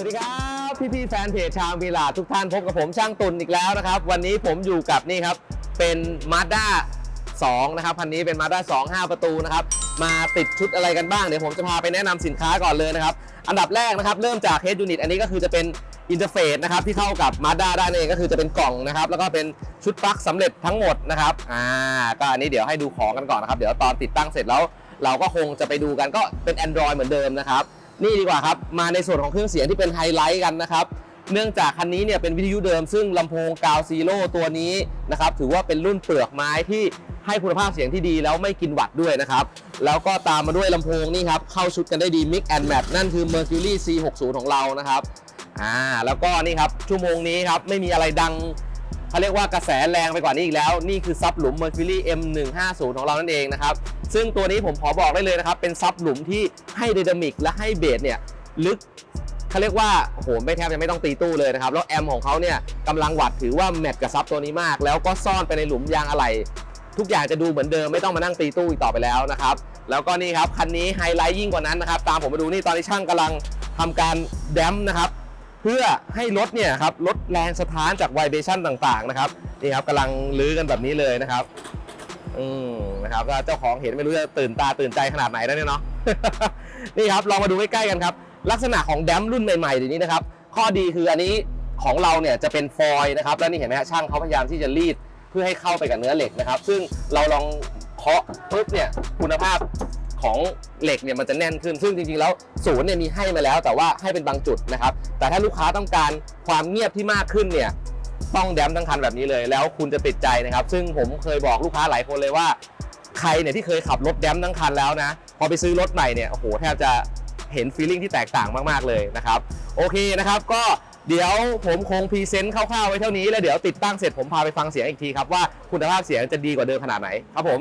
สวัสดีครับพี่พี่แฟนเพจชาวมีลาทุกท่านพบกับผมช่างตุนอีกแล้วนะครับ วันนี้ผมอยู่กับนี่ครับเป็น Mazda 2นะครับคันนี้เป็น Mazda 2 5 ประตูนะครับมาติดชุดอะไรกันบ้างเดี๋ยวผมจะพาไปแนะนำสินค้าก่อนเลยนะครับ อันดับแรกนะครับเริ่มจาก Head Unit อันนี้ก็คือจะเป็นอินเทอร์เฟซนะครับที่เข้ากับ Mazda ได้เองก็คือจะเป็นกล่องนะครับแล้วก็เป็นชุดปลั๊กสำเร็จทั้งหมดนะครับอ่าก็อันนี้เดี๋ยวให้ดูของกันก่อนนะครับเดี๋ยวตอนติดตั้งเสร็จแล้วเราก็คงจะไปดูกันก็เป็น Android เหมือนเดิมนะครับ นี่ดีกว่าครับ มาในส่วนของเครื่องเสียงที่เป็นไฮไลท์กันนะครับ เนื่องจากคันนี้เนี่ยเป็นวิทยุเดิมซึ่งลำโพงกาวซีโร่ตัวนี้นะครับถือว่าเป็นรุ่นเปลือกไม้ที่ให้คุณภาพเสียงที่ดีแล้วไม่กินวัตต์ด้วยนะครับ แล้วก็ตามมาด้วยลำโพงนี่ครับ เข้าชุดกันได้ดี Mix and Match นั่นคือ Mercury C60 ของเรานะครับอ่าแล้วก็นี่ครับ ชั่วโมงนี้ครับ ไม่มีอะไรดังเขาเรียกว่ากระแสแรงไปกว่านี้อีกแล้ว นี่คือซับหลุม Mercury M150 ของเรานั่นเองนะครับ ซึ่งตัวนี้ผมขอบอกได้เลยนะครับ เป็นซับหลุมที่ให้ไดนามิกและให้เบสเนี่ยลึกเขาเรียกว่าโอ้โหไม่แทบจะไม่ต้องตีตู้เลยนะครับ แล้วแอมของเขาเนี่ยกำลังวัดถือว่าแมทกับซับตัวนี้มาก แล้วก็ซ่อนไปในหลุมยางอะไหล่ทุกอย่างจะดูเหมือนเดิมไม่ต้องมานั่งตีตู้อีกต่อไปแล้วนะครับ แล้วก็นี่ครับคันนี้ไฮไลท์ยิ่งกว่านั้นนะครับ ตามผมมาดูนี่ตอนนี้ช่างกำลังทำการแดมนะครับเพื่อให้รถเนี่ยครับลดแรงสะท้านจากไวเบชั่นต่างๆนะครับนี่ครับกำลังลื้อกันแบบนี้เลยนะครับ อืมนะครับก็เจ้าของเห็นไม่รู้จะตื่นตาตื่นใจขนาดไหนแล้วเนี่ยเนาะ นี่ครับลองมาดูใกล้ๆกันครับ ลักษณะของแดมรุ่นใหม่ๆเดี๋ยวนี้นะครับ ข้อดีคืออันนี้ของเราเนี่ยจะเป็นฟอยล์นะครับ แล้วนี่เห็นไหมฮะช่างเขาพยายามที่จะรีดเพื่อให้เข้าไปกับเนื้อเหล็กนะครับ ซึ่งเราลองเคาะปุ๊บเนี่ยคุณภาพของเหล็กเนี่ยมันจะแน่นขึ้น ซึ่งจริงๆแล้วศูนย์เนี่ยมีให้มาแล้ว แต่ว่าให้เป็นบางจุดนะครับ แต่ถ้าลูกค้าต้องการความเงียบที่มากขึ้นเนี่ย ต้องแดมทั้งคันแบบนี้เลย แล้วคุณจะติดใจนะครับ ซึ่งผมเคยบอกลูกค้าหลายคนเลยว่า ใครเนี่ยที่เคยขับรถแดมทั้งคันแล้วนะ พอไปซื้อรถใหม่เนี่ยโอ้โหแทบจะเห็นฟีลลิ่งที่แตกต่างมาก ๆ เลยนะครับ โอเคนะครับ ก็เดี๋ยวผมคงพรีเซนต์คร่าวๆไว้เท่านี้แล้วเดี๋ยวติดตั้งเสร็จผมพาไปฟังเสียงอีกทีครับว่าคุณภาพเสียงจะดีกว่าเดิมขนาดไหนครับผม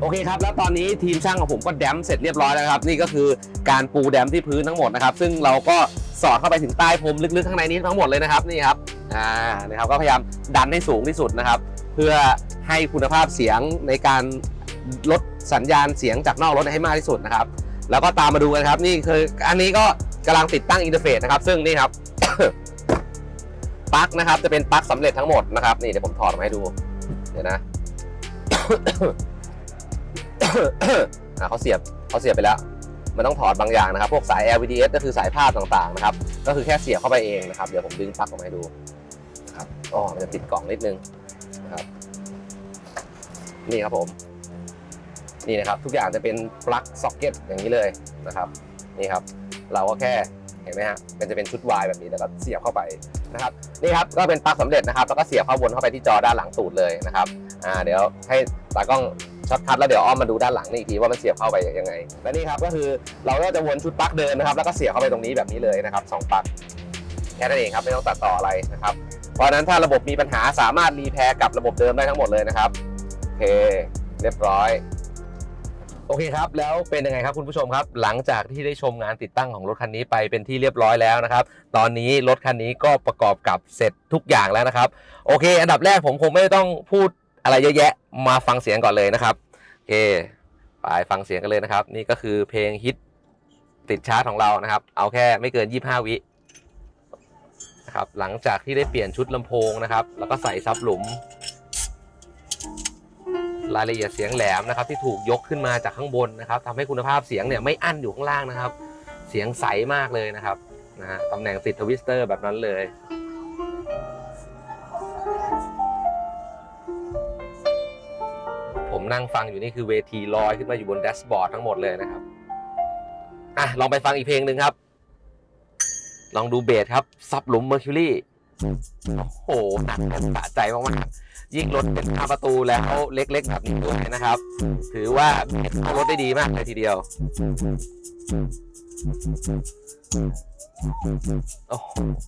โอเคครับ แล้วตอนนี้ทีมช่างของผมก็แดมเสร็จเรียบร้อยแล้วครับ นี่ก็คือการปูแดมที่พื้นทั้งหมดนะครับ ซึ่งเราก็สอดเข้าไปถึงใต้พรมลึกๆข้างในนี้ทั้งหมดเลยนะครับนี่ครับอ่านะครับก็พยายามดันให้สูงที่สุดนะครับ เพื่อให้คุณภาพเสียงในการลดสัญญาณเสียงจากนอกรถให้มากที่สุดนะครับ แล้วก็ตามมาดูกันครับนี่คืออันนี้ก็กำลังติดตั้งอินเทอร์เฟซนะครับ ซึ่งนี่ครับปลั๊กนะครับจะเป็นปลั๊กสำเร็จทั้งหมดนะครับ นี่เดี๋ยวผมถอดออกมาให้ดูเดี๋ยวนะ อะเขาเสียบเขาเสียบไปแล้ว มันต้องถอดบางอย่างนะครับ พวกสาย LVDS ก็คือสายภาพต่างๆนะครับ ก็คือแค่เสียบเข้าไปเองนะครับ เดี๋ยวผมดึงปลั๊กออกมาให้ดูนะครับอ๋อมันจะติดกล่องนิดนึงนะครับ นี่ครับผม นี่นะครับ ทุกอย่างจะเป็นปลั๊กซ็อกเก็ตอย่างนี้เลยนะครับ นี่ครับ เราก็แค่เห็นไหมฮะมันจะเป็นชุดวายแบบนี้แล้วก็เสียบเข้าไปนะครับนี่ครับก็เป็นปลั๊กสำเร็จนะครับแล้วก็เสียบเข้าวนเข้าไปที่จอด้านหลังตูดเลยนะครับอ่าเดี๋ยวให้ตากล้อง ช็อตคัทแล้วเดี๋ยวอ้อมมาดูด้านหลังนี่อีกทีว่ามันเสียบเข้าไปยังไงและนี่ครับก็คือเราก็จะวนชุดปลั๊กเดิมนะครับ แล้วก็เสียบเข้าไปตรงนี้แบบนี้เลยนะครับสองปลั๊กแค่นั้นเองครับไม่ต้องตัดต่ออะไรนะครับ เพราะนั้นถ้าระบบมีปัญหาสามารถรีแพร์กับระบบเดิมได้ทั้งหมดเลยนะครับโอเคเรียบร้อยโอเคครับ แล้วเป็นยังไงครับคุณผู้ชมครับ หลังจากที่ได้ชมงานติดตั้งของรถคันนี้ไปเป็นที่เรียบร้อยแล้วนะครับ ตอนนี้รถคันนี้ก็ประกอบกับเสร็จทุกอย่างแล้วนะครับ โอเค อันดับแรกผมคงไม่ต้องพูดอะไรเยอะแยะมาฟังเสียงก่อนเลยนะครับ เคไปฟังเสียงกันเลยนะครับ นี่ก็คือเพลงฮิตติดชาร์ตของเรานะครับ เอาแค่ไม่เกิน 25 วินะครับหลังจากที่ได้เปลี่ยนชุดลำโพงนะครับ แล้วก็ใส่ซับหลุม รายละเอียดเสียงแหลมนะครับ ที่ถูกยกขึ้นมาจากข้างบนนะครับทำให้คุณภาพเสียงเนี่ยไม่อั้นอยู่ข้างล่างนะครับ เสียงใสมากเลยนะครับนะฮะตำแหน่งติดทวิสเตอร์แบบนั้นเลย นั่งฟังอยู่นี่คือเวทีลอยขึ้นมาอยู่บนแดชบอร์ดทั้งหมดเลยนะครับอะลองไปฟังอีกเพลงหนึ่งครับ ลองดูเบสครับซับหลุมเมอร์คิวรี่ โอ้โหหนักแน่นสะใจมากๆยิ่งรถเป็น5ประตูแล้วเล็กๆแบบนี้ด้วยนะครับ ถือว่าเข้ารถได้ดีมากเลยทีเดียว โอ้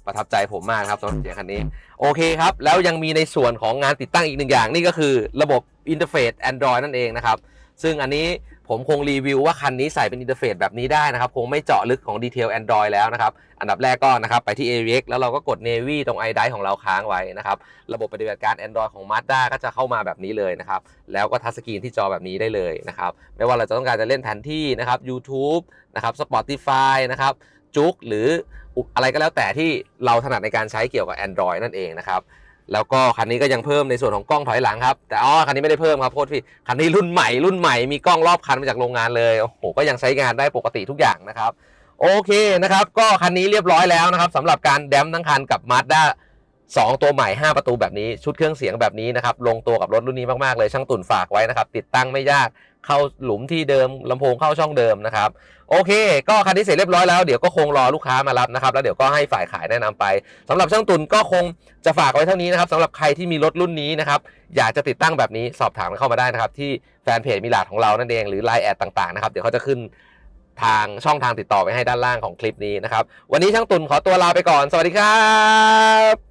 ประทับใจผมมากครับสำหรับเสียงคันนี้ โอเคครับ แล้วยังมีในส่วนของงานติดตั้งอีกหนึ่งอย่างนี่ก็คือระบบอินเทอร์เฟซ Android นั่นเองนะครับ ซึ่งอันนี้ ผมคงรีวิวว่าคันนี้ใส่เป็นอินเทอร์เฟซแบบนี้ได้นะครับ คงไม่เจาะลึกของดีเทล Android แล้วนะครับ อันดับแรกก็นะครับไปที่ AVX แล้วเราก็กด Navy ตรง i d i ของเราค้างไว้นะครับ ระบบปฏิบัติการ Android ของ Mazda ก็จะเข้ามาแบบนี้เลยนะครับ แล้วก็ทัชสกรีนที่จอแบบนี้ได้เลยนะครับ ไม่ว่าเราจะต้องการจะเล่นแผนที่นะครับ YouTube นะครับ Spotify นะครับจุกหรืออุอะไรก็แล้วแต่ที่เราถนัดในการใช้เกี่ยวกับ Android นั่นเองนะครับ แล้วก็คันนี้ก็ยังเพิ่มในส่วนของกล้องถอยหลังครับ แต่อ๋อคันนี้ไม่ได้เพิ่มครับโทษพี่คันนี้รุ่นใหม่รุ่นใหม่มีกล้องรอบคันมาจากโรงงานเลยโอ้โหก็ยังใช้งานได้ปกติทุกอย่างนะครับ โอเคนะครับ ก็คันนี้เรียบร้อยแล้วนะครับสำหรับการแดมทั้งคันกับ Mazda 2 ตัวใหม่ 5 ประตูแบบนี้ชุดเครื่องเสียงแบบนี้นะครับลงตัวกับรถรุ่นนี้มากๆเลยช่างตุ่นฝากไว้นะครับ ติดตั้งไม่ยากเข้าหลุมที่เดิมลำโพงเข้าช่องเดิมนะครับ โอเค ก็คันนี้เสร็จเรียบร้อยแล้วเดี๋ยวก็คงรอลูกค้ามารับนะครับ แล้วเดี๋ยวก็ให้ฝ่ายขายแนะนำไปสำหรับช่างตุนก็คงจะฝากไว้เท่านี้นะครับสำหรับใครที่มีรถรุ่นนี้นะครับอยากจะติดตั้งแบบนี้สอบถามเข้ามาได้นะครับที่แฟนเพจมิลาดของเรานั่นเองหรือ Line แอดต่างๆนะครับเดี๋ยวเขาจะขึ้นทางช่องทางติดต่อไว้ให้ด้านล่างของคลิปนี้นะครับวันนี้ช่างตุนขอตัวลาไปก่อน สวัสดีครับ